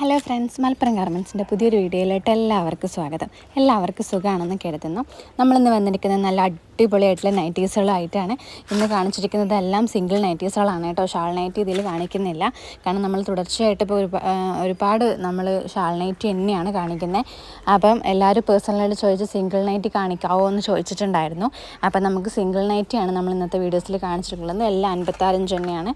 Hello friends Malappuram ഗാർമെൻസിന്റെ പുതിയൊരു വീഡിയോയിലോട്ട് എല്ലാവർക്കും സ്വാഗതം. എല്ലാവർക്കും സുഖമാണെന്ന് കരുതുന്നു. നമ്മളിന്ന് വന്നിരിക്കുന്നത് നല്ല അടിപൊളിയായിട്ടുള്ള നൈറ്റീസുകളായിട്ടാണ്. ഇന്ന് കാണിച്ചിരിക്കുന്നത് എല്ലാം സിംഗിൾ നൈറ്റീസുകളാണ് കേട്ടോ. ഷാൾ നൈറ്റി ഇതിൽ കാണിക്കുന്നില്ല. കാരണം നമ്മൾ തുടർച്ചയായിട്ട് ഇപ്പോൾ ഒരുപാട് നമ്മൾ ഷാൾ നൈറ്റി തന്നെയാണ് കാണിക്കുന്നത്. അപ്പം എല്ലാവരും പേഴ്സണലായിട്ട് ചോദിച്ച് സിംഗിൾ നൈറ്റി കാണിക്കാവോ എന്ന് ചോദിച്ചിട്ടുണ്ടായിരുന്നു. അപ്പം നമുക്ക് സിംഗിൾ നൈറ്റിയാണ് നമ്മൾ ഇന്നത്തെ വീഡിയോസിൽ കാണിച്ചിട്ടുള്ളത്. എല്ലാം അൻപത്താറിഞ്ച് തന്നെയാണ്.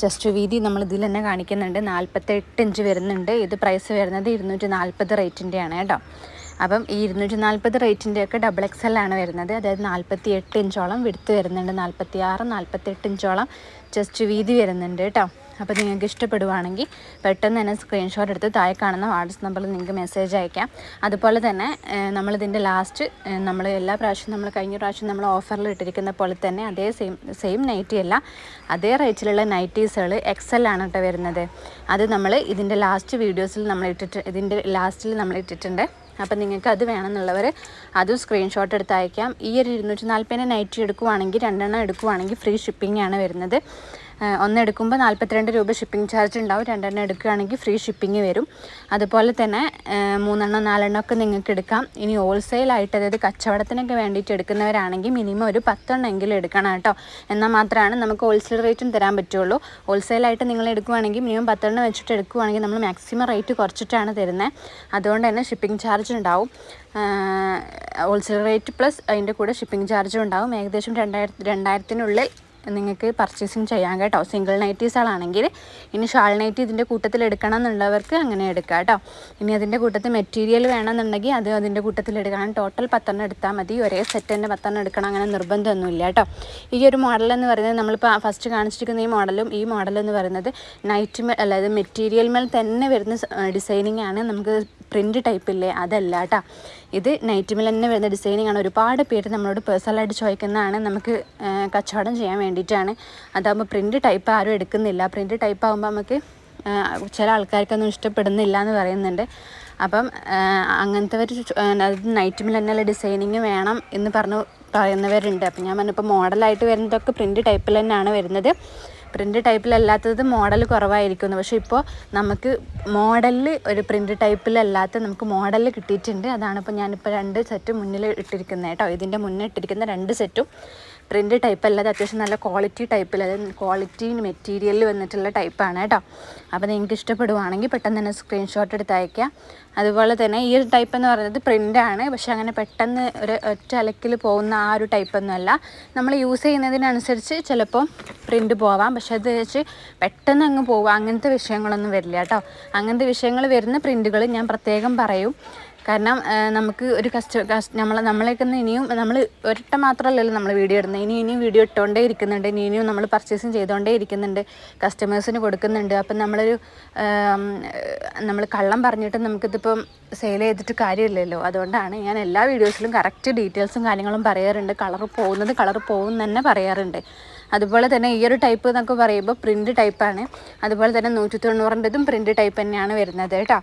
ചെസ്റ്റ് വീതി നമ്മൾ ഇതിൽ തന്നെ കാണിക്കുന്നുണ്ട്. നാൽപ്പത്തെട്ട് ഇഞ്ച് വരുന്നുണ്ട്. ഇത് പ്രൈസ് വരുന്നത് ഇരുന്നൂറ്റി നാൽപ്പത് റേറ്റിന്റെയാണ് കേട്ടോ. അപ്പം ഈ ഇരുന്നൂറ്റി നാൽപ്പത് റേറ്റിന്റെയൊക്കെ ഡബിൾ എക്സ് എൽ ആണ് വരുന്നത്. അതായത് നാൽപ്പത്തി എട്ട് ഇഞ്ചോളം വിടുത്ത് വരുന്നുണ്ട്. നാൽപ്പത്തി ആറ് നാൽപ്പത്തെട്ട് ഇഞ്ചോളം ചെസ്റ്റ് വീതി വരുന്നുണ്ട് കേട്ടോ. അപ്പോൾ നിങ്ങൾക്ക് ഇഷ്ടപ്പെടുവാണെങ്കിൽ പെട്ടെന്ന് തന്നെ സ്ക്രീൻഷോട്ട് എടുത്ത് താഴെ കാണുന്ന വാട്സപ്പ് നമ്പറിൽ നിങ്ങൾക്ക് മെസ്സേജ് അയക്കാം. അതുപോലെ തന്നെ നമ്മളിതിന്റെ ലാസ്റ്റ് നമ്മൾ എല്ലാ പ്രാവശ്യവും നമ്മൾ കഴിഞ്ഞ പ്രാവശ്യം നമ്മൾ ഓഫറിൽ ഇട്ടിരിക്കുന്ന പോലെ തന്നെ അതേ സെയിം സെയിം നൈറ്റി അല്ല അതേ റേറ്റിലുള്ള നൈറ്റീസുകൾ എക്സൽ ആണ് കേട്ടോ വരുന്നത്. അത് നമ്മൾ ഇതിന്റെ ലാസ്റ്റ് വീഡിയോസിൽ നമ്മൾ ഇട്ടിട്ട് ഇതിന്റെ ലാസ്റ്റിൽ നമ്മൾ ഇട്ടിട്ടുണ്ട്. അപ്പം നിങ്ങൾക്ക് അത് വേണമെന്നുള്ളവർ അതും സ്ക്രീൻഷോട്ട് എടുത്ത് അയക്കാം ഈ ഒരു ഇരുന്നൂറ്റി നാൽപ്പതിന് നൈറ്റി എടുക്കുവാണെങ്കിൽ രണ്ടെണ്ണം എടുക്കുവാണെങ്കിൽ ഫ്രീ ഷിപ്പിംഗ് ആണ് വരുന്നത്. ഏഹ് ഒന്ന് എടുക്കുമ്പോൾ നാൽപ്പത്തിരണ്ട് രൂപ ഷിപ്പിംഗ് ചാർജ് ഉണ്ടാവും. രണ്ടെണ്ണം എടുക്കുകയാണെങ്കിൽ ഫ്രീ ഷിപ്പിംഗ് വരും. അതുപോലെ തന്നെ മൂന്നെണ്ണം നാലെണ്ണം ഒക്കെ നിങ്ങൾക്ക് എടുക്കാം. ഇനി ഹോൾസെയിലായിട്ട് അതായത് കച്ചവടത്തിനൊക്കെ വേണ്ടിയിട്ട് എടുക്കുന്നവരാണെങ്കിൽ മിനിമം ഒരു പത്തെണ്ണം എങ്കിലും എടുക്കണം കേട്ടോ. എന്നാൽ മാത്രമാണ് നമുക്ക് ഹോൾസെയിൽ റേറ്റും തരാൻ പറ്റുള്ളൂ. ഹോൾസെയിലായിട്ട് നിങ്ങൾ എടുക്കുവാണെങ്കിൽ മിനിമം പത്തെണ്ണം വെച്ചിട്ട് എടുക്കുവാണെങ്കിൽ നമ്മൾ മാക്സിമം റേറ്റ് കുറച്ചിട്ടാണ് തരുന്നത് അതുകൊണ്ട് തന്നെ ഷിപ്പിംഗ് ചാർജ് ഉണ്ടാവും. ഹോൾസെയിൽ റേറ്റ് പ്ലസ് അതിന്റെ കൂടെ ഷിപ്പിംഗ് ചാർജും ഉണ്ടാവും. ഏകദേശം രണ്ടായിരത്തി രണ്ടായിരത്തിനുള്ളിൽ നിങ്ങൾക്ക് പർച്ചേസിങ് ചെയ്യാം കേട്ടോ. സിംഗിൾ നൈറ്റീസുകളാണെങ്കിൽ ഇനി ഷാൾ നൈറ്റി ഇതിന്റെ കൂട്ടത്തിൽ എടുക്കണം എന്നുള്ളവർക്ക് അങ്ങനെ എടുക്കാം കേട്ടോ. ഇനി അതിന്റെ കൂട്ടത്തിൽ മെറ്റീരിയൽ വേണമെന്നുണ്ടെങ്കിൽ അത് അതിന്റെ കൂട്ടത്തിൽ എടുക്കണം ടോട്ടൽ പത്തെണ്ണം എടുത്താൽ മതി. ഒരേ സെറ്റ് തന്നെ പത്തെണ്ണം എടുക്കണം അങ്ങനെ നിർബന്ധമൊന്നുമില്ല കേട്ടോ. ഈ ഒരു മോഡൽ എന്ന് പറയുന്നത് നമ്മളിപ്പോൾ ഫസ്റ്റ് കാണിച്ചിരിക്കുന്ന ഈ മോഡലും ഈ മോഡൽ എന്ന് പറയുന്നത് നൈറ്റ് മേൽ അല്ലാതെ മെറ്റീരിയൽ മേൽ തന്നെ വരുന്ന ഡിസൈനിങ് ആണ്. നമുക്ക് പ്രിന്റ് ടൈപ്പില്ലേ അതല്ല കേട്ടോ. ഇത് നൈറ്റ് മേൽ തന്നെ വരുന്ന ഡിസൈനിങ് ആണ്. ഒരുപാട് പേര് നമ്മളോട് പേഴ്സണലായിട്ട് ചോദിക്കുന്നതാണ്. നമുക്ക് കച്ചവടം ചെയ്യാൻ വേണ്ടിയിട്ടാണ്. അതാകുമ്പോൾ പ്രിന്റ് ടൈപ്പ് ആരും എടുക്കുന്നില്ല. പ്രിന്റ് ടൈപ്പ് ആകുമ്പോൾ നമുക്ക് ചില ആൾക്കാർക്കൊന്നും ഇഷ്ടപ്പെടുന്നില്ല എന്ന് പറയുന്നുണ്ട്. അപ്പം അങ്ങനത്തെ ഒരു നൈറ്റ് മേൽ തന്നെയുള്ള ഡിസൈനിങ് വേണം എന്ന് പറഞ്ഞു പറയുന്നവരുണ്ട്. അപ്പം ഞാൻ പറഞ്ഞപ്പോൾ മോഡലായിട്ട് വരുന്നതൊക്കെ പ്രിന്റ് ടൈപ്പിൽ തന്നെയാണ് വരുന്നത്. പ്രിന്റ് ടൈപ്പിലല്ലാത്തത് മോഡൽ കുറവായിരിക്കുന്നു. പക്ഷേ ഇപ്പോൾ നമുക്ക് മോഡലിൽ ഒരു പ്രിന്റ് ടൈപ്പിലല്ലാത്ത നമുക്ക് മോഡലിൽ കിട്ടിയിട്ടുണ്ട്. അതാണ് ഇപ്പോൾ ഞാനിപ്പോൾ രണ്ട് സെറ്റ് മുന്നിൽ ഇട്ടിരിക്കുന്നത് കേട്ടോ. ഇതിന്റെ മുന്നേ ഇട്ടിരിക്കുന്ന രണ്ട് സെറ്റും പ്രിന്റ് ടൈപ്പ് അല്ലാതെ അത്യാവശ്യം നല്ല ക്വാളിറ്റി ടൈപ്പിൽ അതായത് ക്വാളിറ്റി മെറ്റീരിയലിൽ വന്നിട്ടുള്ള ടൈപ്പാണ് കേട്ടോ. അപ്പോൾ നിങ്ങൾക്ക് ഇഷ്ടപ്പെടുവാണെങ്കിൽ പെട്ടെന്ന് തന്നെ സ്ക്രീൻഷോട്ട് എടുത്ത് അയക്കാം അതുപോലെ തന്നെ ഈ ഒരു ടൈപ്പ് എന്ന് പറയുന്നത് പ്രിന്റാണ് പക്ഷെ അങ്ങനെ പെട്ടെന്ന് ഒരു ഒറ്റ അലക്കിൽ പോകുന്ന ആ ഒരു ടൈപ്പൊന്നുമല്ല നമ്മൾ യൂസ് ചെയ്യുന്നതിനനുസരിച്ച് ചിലപ്പോൾ പ്രിന്റ് പോവാം. പക്ഷെ അത് വെച്ച് പെട്ടെന്ന് അങ്ങ് പോവാം. അങ്ങനത്തെ വിഷയങ്ങളൊന്നും വരില്ല കേട്ടോ. അങ്ങനത്തെ വിഷയങ്ങൾ വരുന്ന പ്രിന്റുകൾ ഞാൻ പ്രത്യേകം പറയും. കാരണം നമുക്ക് ഒരു കസ്റ്റ കസ്റ്റ നമ്മൾ നമ്മളെയൊക്കെ ഇനിയും നമ്മൾ ഒരിട്ട മാത്രമല്ലല്ലോ നമ്മൾ വീഡിയോ ഇടുന്നത്. ഇനി ഇനിയും വീഡിയോ ഇട്ടുകൊണ്ടേ ഇരിക്കുന്നുണ്ട്. ഇനി ഇനിയും നമ്മൾ പർച്ചേസിങ് ചെയ്തുകൊണ്ടേ ഇരിക്കുന്നുണ്ട്. കസ്റ്റമേഴ്സിന് കൊടുക്കുന്നുണ്ട്. അപ്പം നമ്മളൊരു നമ്മൾ കള്ളം പറഞ്ഞിട്ട് നമുക്കിതിപ്പം സെയിൽ ചെയ്തിട്ട് കാര്യമില്ലല്ലോ. അതുകൊണ്ടാണ് ഞാൻ എല്ലാ വീഡിയോസിലും കറക്റ്റ് ഡീറ്റെയിൽസും കാര്യങ്ങളും പറയാറുണ്ട്. കളർ പോകുന്നത് കളർ പോകും തന്നെ പറയാറുണ്ട്. അതുപോലെ തന്നെ ഈ ഒരു ടൈപ്പ് എന്നൊക്കെ പറയുമ്പോൾ പ്രിന്റ് ടൈപ്പാണ്. അതുപോലെ തന്നെ നൂറ്റി തൊണ്ണൂറിന്റെതും പ്രിന്റ് ടൈപ്പ് തന്നെയാണ് വരുന്നത് കേട്ടോ.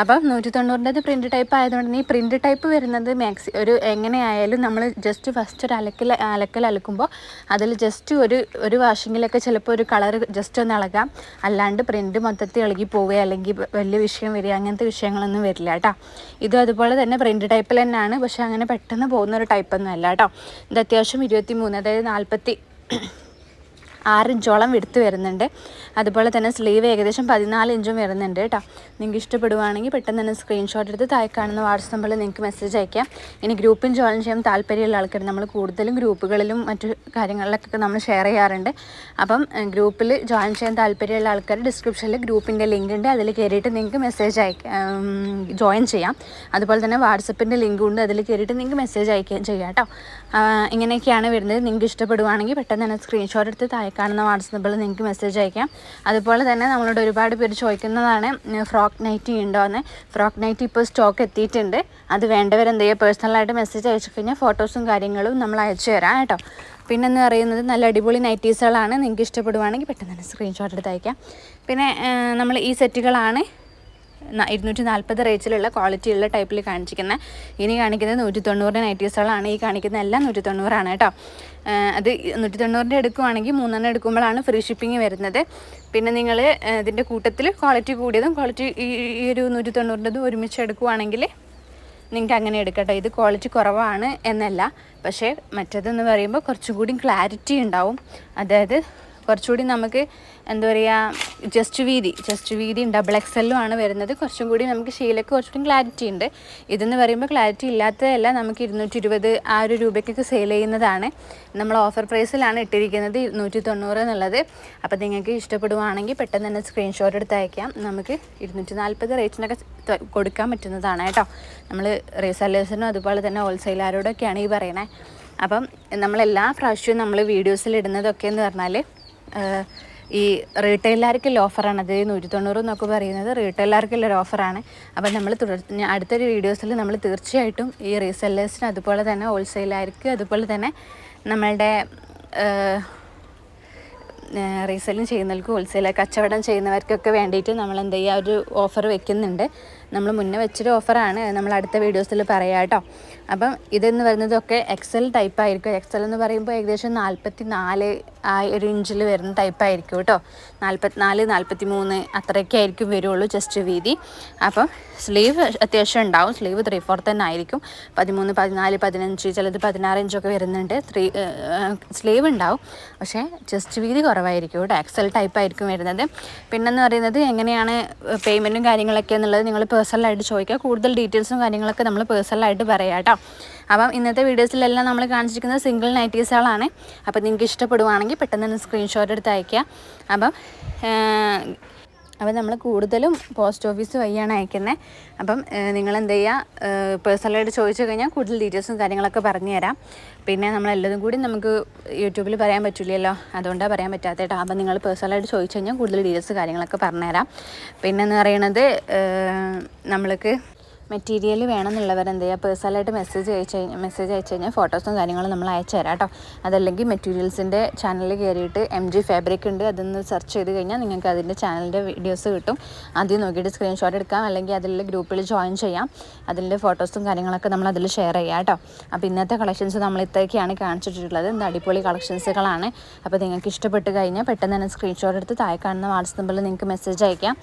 അപ്പം നൂറ്റി തൊണ്ണൂറിന്റെത് പ്രിന്റ് ടൈപ്പ് ആയതുകൊണ്ട് ഈ പ്രിന്റ് ടൈപ്പ് വരുന്നത് മാക്സി ഒരു എങ്ങനെയായാലും നമ്മൾ ജസ്റ്റ് ഫസ്റ്റ് ഒരു അലക്കൽ അലക്കൽ അലക്കുമ്പോൾ അതിൽ ജസ്റ്റ് ഒരു ഒരു വാഷിങ്ങിലൊക്കെ ചിലപ്പോൾ ഒരു കളർ ജസ്റ്റ് ഒന്ന് ഇളകാം. അല്ലാണ്ട് പ്രിന്റ് മൊത്തത്തിൽ ഇളകി പോവുക അല്ലെങ്കിൽ വലിയ വിഷയം വരിക അങ്ങനത്തെ വിഷയങ്ങളൊന്നും വരില്ല കേട്ടോ. ഇതും അതുപോലെ തന്നെ പ്രിന്റ് ടൈപ്പിൽ തന്നെയാണ്. പക്ഷേ അങ്ങനെ പെട്ടെന്ന് പോകുന്ന ഒരു ടൈപ്പൊന്നും അല്ല കേട്ടോ. ഇത് അത്യാവശ്യം ഇരുപത്തി മൂന്ന് അതായത് നാൽപ്പത്തി ആറ് ഇഞ്ചോളം എടുത്ത് വരുന്നുണ്ട്. അതുപോലെ തന്നെ സ്ലീവ് ഏകദേശം പതിനാല് ഇഞ്ചും വരുന്നുണ്ട് കേട്ടോ നിങ്ങൾക്ക് ഇഷ്ടപ്പെടുവാണെങ്കിൽ പെട്ടെന്ന് തന്നെ സ്ക്രീൻഷോട്ട് എടുത്ത് താഴെ കാണുന്ന വാട്സപ്പ് നമ്പറിൽ നിങ്ങൾക്ക് മെസ്സേജ് അയക്കാം. ഇനി ഗ്രൂപ്പിൽ ജോയിൻ ചെയ്യാൻ താല്പര്യമുള്ള ആൾക്കാർ നമ്മൾ കൂടുതലും ഗ്രൂപ്പുകളിലും മറ്റു കാര്യങ്ങളിലൊക്കെ നമ്മൾ ഷെയർ ചെയ്യാറുണ്ട്. അപ്പം ഗ്രൂപ്പിൽ ജോയിൻ ചെയ്യാൻ താല്പര്യമുള്ള ആൾക്കാർ ഡിസ്ക്രിപ്ഷനിൽ ഗ്രൂപ്പിന്റെ ലിങ്ക് ഉണ്ട്. അതിൽ കയറിയിട്ട് നിങ്ങൾക്ക് മെസ്സേജ് അയക്കാം ജോയിൻ ചെയ്യാം. അതുപോലെ തന്നെ വാട്സപ്പിന്റെ ലിങ്ക് ഉണ്ട്. അതിൽ കയറിയിട്ട് നിങ്ങൾക്ക് മെസ്സേജ് അയക്കുകയും ചെയ്യാം കേട്ടോ ഇങ്ങനെയൊക്കെയാണ് വരുന്നത്. നിങ്ങൾക്ക് ഇഷ്ടപ്പെടുവാണെങ്കിൽ പെട്ടെന്ന് തന്നെ സ്ക്രീൻഷോട്ട് എടുത്ത് താഴെ കാണുന്ന വാട്സപ്പ് നമ്പറിൽ നിങ്ങൾക്ക് മെസ്സേജ് അയക്കാം. അതുപോലെ തന്നെ നമ്മളോട് ഒരുപാട് പേര് ചോദിക്കുന്നതാണ് ഫ്രോക്ക് നൈറ്റി ഉണ്ടോ? എന്ന്. ഫ്രോക്ക് നൈറ്റി ഇപ്പോൾ സ്റ്റോക്ക് എത്തിയിട്ടുണ്ട്. അത് വേണ്ടവർ എന്ത് ചെയ്യുക? പേഴ്സണലായിട്ട് മെസ്സേജ് അയച്ചു കഴിഞ്ഞാൽ ഫോട്ടോസും കാര്യങ്ങളും നമ്മൾ അയച്ചു തരാം കേട്ടോ. പിന്നെന്ന് പറയുന്നത് നല്ല അടിപൊളി നൈറ്റീസുകളാണ് നിങ്ങൾക്ക് ഇഷ്ടപ്പെടുവാണെങ്കിൽ പെട്ടെന്ന് തന്നെ സ്ക്രീൻഷോട്ട് എടുത്ത് അയക്കാം പിന്നെ നമ്മൾ ഈ സെറ്റുകളാണ് ഇരുന്നൂറ്റി നാൽപ്പത് റേറ്റിലുള്ള ക്വാളിറ്റി ഉള്ള ടൈപ്പിൽ കാണിച്ചിരിക്കുന്നത് ഇനി കാണിക്കുന്നത് നൂറ്റി തൊണ്ണൂറിന്റെ നൈറ്റീസുകളാണ് ഈ കാണിക്കുന്ന എല്ലാം നൂറ്റി തൊണ്ണൂറാണ് കേട്ടോ അത് നൂറ്റി തൊണ്ണൂറിന്റെ എടുക്കുവാണെങ്കിൽ മൂന്നെണ്ണം എടുക്കുമ്പോഴാണ് ഫ്രീ ഷിപ്പിംഗ് വരുന്നത്. പിന്നെ നിങ്ങൾ ഇതിന്റെ കൂട്ടത്തിൽ ക്വാളിറ്റി കൂടിയതും ക്വാളിറ്റി ഈ ഒരു നൂറ്റി തൊണ്ണൂറിന്റെതും ഒരുമിച്ച് എടുക്കുവാണെങ്കിൽ നിങ്ങൾക്ക് അങ്ങനെ എടുക്കട്ടെ ഇത് ക്വാളിറ്റി കുറവാണ് എന്നല്ല. പക്ഷേ മറ്റേതെന്ന് പറയുമ്പോൾ കുറച്ചും കൂടി ക്ലാരിറ്റി ഉണ്ടാവും. അതായത് കുറച്ചുകൂടി നമുക്ക് എന്താ പറയുക ജസ്റ്റ് വീതി ജസ്റ്റ് വീതി ഡബിൾ എക്സെല്ലും ആണ് വരുന്നത്. കുറച്ചും കൂടി നമുക്ക് ഷീലൊക്കെ കുറച്ചുകൂടി ക്ലാരിറ്റി ഉണ്ട്. ഇതെന്ന് പറയുമ്പോൾ ക്ലാരിറ്റി ഇല്ലാത്തതല്ല നമുക്ക് ഇരുന്നൂറ്റി ഇരുപത് ആ ഒരു രൂപയ്ക്കൊക്കെ സെയിൽ ചെയ്യുന്നതാണ്. നമ്മൾ ഓഫർ പ്രൈസിലാണ് ഇട്ടിരിക്കുന്നത് ഇരുന്നൂറ്റി തൊണ്ണൂറ് എന്നുള്ളത്. അപ്പോൾ നിങ്ങൾക്ക് ഇഷ്ടപ്പെടുവാണെങ്കിൽ പെട്ടെന്ന് തന്നെ സ്ക്രീൻഷോട്ട് എടുത്ത് അയക്കാം. നമുക്ക് ഇരുന്നൂറ്റി നാൽപ്പത് റേറ്റിനൊക്കെ കൊടുക്കാൻ പറ്റുന്നതാണ് കേട്ടോ. നമ്മൾ റീസെല്ലേഴ്സിനും അതുപോലെ തന്നെ ഹോൾസെയിലാരോടൊക്കെയാണ് ഈ പറയണേ. അപ്പം നമ്മളെല്ലാ പ്രാവശ്യവും നമ്മൾ വീഡിയോസിൽ ഇടുന്നതൊക്കെ എന്ന് പറഞ്ഞാൽ ഈ റീറ്റെയിലാർക്കുള്ള ഓഫറാണ്. അത് നൂറ്റി തൊണ്ണൂറ് എന്നൊക്കെ പറയുന്നത് റീറ്റെയിലാർക്കുള്ള ഒരു ഓഫറാണ്. അപ്പം നമ്മൾ തുടർ അടുത്തൊരു വീഡിയോസിൽ നമ്മൾ തീർച്ചയായിട്ടും ഈ റീസെല്ലേഴ്സിന് അതുപോലെ തന്നെ ഹോൾസെയിലാർക്ക് അതുപോലെ തന്നെ നമ്മളുടെ റീസെല്ലിങ് ചെയ്യുന്നവർക്ക് ഹോൾസെയിൽ കച്ചവടം ചെയ്യുന്നവർക്കൊക്കെ വേണ്ടിയിട്ട് നമ്മൾ എന്ത് ചെയ്യുക ഒരു ഓഫർ വെക്കുന്നുണ്ട്. നമ്മൾ മുന്നേ വെച്ചൊരു ഓഫറാണ്. നമ്മൾ അടുത്ത വീഡിയോസിൽ പറയാം കേട്ടോ. അപ്പം ഇതെന്ന് പറയുന്നതൊക്കെ എക്സൽ ടൈപ്പ് ആയിരിക്കും. എക്സൽ എന്ന് പറയുമ്പോൾ ഏകദേശം നാൽപ്പത്തി നാല് ആ ഒരു ഇഞ്ചിൽ വരുന്ന ടൈപ്പ് ആയിരിക്കും കേട്ടോ. നാൽപ്പത്തിനാല് നാൽപ്പത്തി മൂന്ന് അത്രയൊക്കെ ആയിരിക്കും വരുള്ളൂ ജസ്റ്റ് വീതി. അപ്പം സ്ലീവ് അത്യാവശ്യം ഉണ്ടാവും. സ്ലീവ് ത്രീ ഫോർ തന്നെ ആയിരിക്കും. പതിമൂന്ന് പതിനാല് പതിനഞ്ച് ചിലത് പതിനാറ് ഇഞ്ചൊക്കെ വരുന്നുണ്ട്. ത്രീ സ്ലീവ് ഉണ്ടാവും. പക്ഷേ ജസ്റ്റ് വീതി കുറവായിരിക്കും കേട്ടോ. എക്സൽ ടൈപ്പ് ആയിരിക്കും വരുന്നത്. പിന്നെന്ന് പറയുന്നത് എങ്ങനെയാണ് പേയ്മെന്റും കാര്യങ്ങളൊക്കെ എന്നുള്ളത് നിങ്ങൾ പേഴ്സണലായിട്ട് ചോദിക്കുക. കൂടുതൽ ഡീറ്റെയിൽസും കാര്യങ്ങളൊക്കെ നമ്മൾ പേഴ്സണലായിട്ട് പറയാം കേട്ടോ. അപ്പം ഇന്നത്തെ വീഡിയോസിലെല്ലാം നമ്മൾ കാണിച്ചിരിക്കുന്നത് സിംഗിൾ നൈറ്റീസുകളാണ് അപ്പം നിങ്ങൾക്ക് ഇഷ്ടപ്പെടുവാണെങ്കിൽ പെട്ടെന്ന് തന്നെ സ്ക്രീൻഷോട്ട് എടുത്ത് അയക്കുക അപ്പം അപ്പം നമ്മൾ കൂടുതലും പോസ്റ്റ് ഓഫീസ് വഴിയാണ് അയക്കുന്നത്. അപ്പം നിങ്ങൾ എന്ത് ചെയ്യുക? പേഴ്സണലായിട്ട് ചോദിച്ചു കഴിഞ്ഞാൽ കൂടുതൽ ഡീറ്റെയിൽസും കാര്യങ്ങളൊക്കെ പറഞ്ഞു തരാം. പിന്നെ നമ്മളെല്ലതും കൂടി നമുക്ക് യൂട്യൂബിൽ പറയാൻ പറ്റില്ലല്ലോ. അതുകൊണ്ടാണ് പറയാൻ പറ്റാത്ത കേട്ടോ അപ്പം നിങ്ങൾ പേഴ്സണലായിട്ട് ചോദിച്ചു കഴിഞ്ഞാൽ കൂടുതൽ ഡീറ്റെയിൽസ് കാര്യങ്ങളൊക്കെ പറഞ്ഞുതരാം പിന്നെ എന്ന് പറയുന്നത് ഏഹ്, നമ്മൾക്ക് മെറ്റീരിയൽ വേണമെന്നുള്ളവർ എന്ത് ചെയ്യുക? പേഴ്സണലായിട്ട് മെസ്സേജ് അയച്ചു കഴിഞ്ഞാൽ മെസ്സേജ് അയച്ചു കഴിഞ്ഞാൽ ഫോട്ടോസും കാര്യങ്ങളും നമ്മൾ അയച്ചു തരാം കേട്ടോ. അതല്ലെങ്കിൽ മെറ്റീരിയൽസിന്റെ ചാനലിൽ കയറിയിട്ട് എം ജി ഫാബ്രിക് ഉണ്ട്. അതൊന്ന് സെർച്ച് ചെയ്ത് കഴിഞ്ഞാൽ നിങ്ങൾക്ക് അതിന്റെ ചാനലിന്റെ വീഡിയോസ് കിട്ടും. ആദ്യം നോക്കിയിട്ട് സ്ക്രീൻഷോട്ട് എടുക്കാം. അല്ലെങ്കിൽ അതിൽ ഗ്രൂപ്പിൽ ജോയിൻ ചെയ്യാം. അതിന്റെ ഫോട്ടോസും കാര്യങ്ങളൊക്കെ നമ്മൾ അതിൽ ഷെയർ ചെയ്യാം കേട്ടോ. അപ്പോൾ ഇന്നത്തെ കളക്ഷൻസ് നമ്മൾ ഇത്രയൊക്കെയാണ് കാണിച്ചിട്ടുള്ളത്. ഇന്ന് അടിപൊളി കളക്ഷൻസുകളാണ് അപ്പോൾ നിങ്ങൾക്ക് ഇഷ്ടപ്പെട്ട് കഴിഞ്ഞാൽ പെട്ടെന്ന് തന്നെ സ്ക്രീൻഷോട്ട് എടുത്ത് താഴെ കാണുന്ന വാട്സപ്പിൽ നിങ്ങൾക്ക് മെസ്സേജ് അയക്കാം.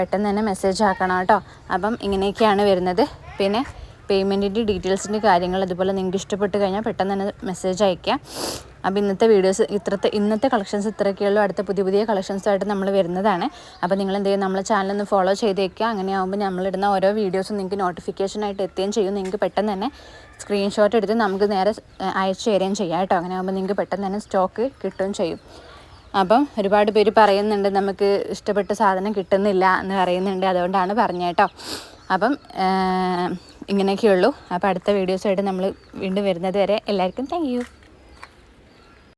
പെട്ടെന്ന് തന്നെ മെസ്സേജ് ആക്കണം കേട്ടോ. അപ്പം ഇങ്ങനെയൊക്കെയാണ് വരുന്നത്. പിന്നെ പേയ്മെന്റിന്റെ ഡീറ്റെയിൽസിന്റെ കാര്യങ്ങൾ അതുപോലെ നിങ്ങൾക്ക് ഇഷ്ടപ്പെട്ട് കഴിഞ്ഞാൽ പെട്ടെന്ന് തന്നെ മെസ്സേജ് അയക്കാം അപ്പോൾ ഇന്നത്തെ വീഡിയോസ് ഇത്രത്തെ ഇന്നത്തെ കളക്ഷൻസ് ഇത്രയൊക്കെയുള്ളൂ അടുത്ത പുതിയ പുതിയ കളക്ഷൻസായിട്ട് നമ്മൾ വരുന്നതാണ്. അപ്പോൾ നിങ്ങൾ എന്ത് ചെയ്യും നമ്മളെ ചാനലൊന്ന് ഫോളോ ചെയ്തേക്കുക. അങ്ങനെ ആകുമ്പോൾ നമ്മളിടുന്ന ഓരോ വീഡിയോസും നിങ്ങൾക്ക് നോട്ടിഫിക്കേഷനായിട്ട് എത്തുകയും ചെയ്യും. നിങ്ങൾക്ക് പെട്ടെന്ന് തന്നെ സ്ക്രീൻഷോട്ട് എടുത്ത് നമുക്ക് നേരെ അയച്ചു തരികയും ചെയ്യാം കേട്ടോ. അങ്ങനെ ആകുമ്പോൾ നിങ്ങൾക്ക് പെട്ടെന്ന് തന്നെ സ്റ്റോക്ക് കിട്ടുകയും ചെയ്യും. അപ്പം ഒരുപാട് പേര് പറയുന്നുണ്ട് നമുക്ക് ഇഷ്ടപ്പെട്ട സാധനം കിട്ടുന്നില്ല എന്ന് പറയുന്നുണ്ട്. അതുകൊണ്ടാണ് പറഞ്ഞത് കേട്ടോ. അപ്പം ഇങ്ങനെയൊക്കെയുള്ളൂ. അപ്പോൾ അടുത്ത വീഡിയോസായിട്ട് നമ്മൾ വീണ്ടും വരുന്നത് വരെ എല്ലാവർക്കും താങ്ക്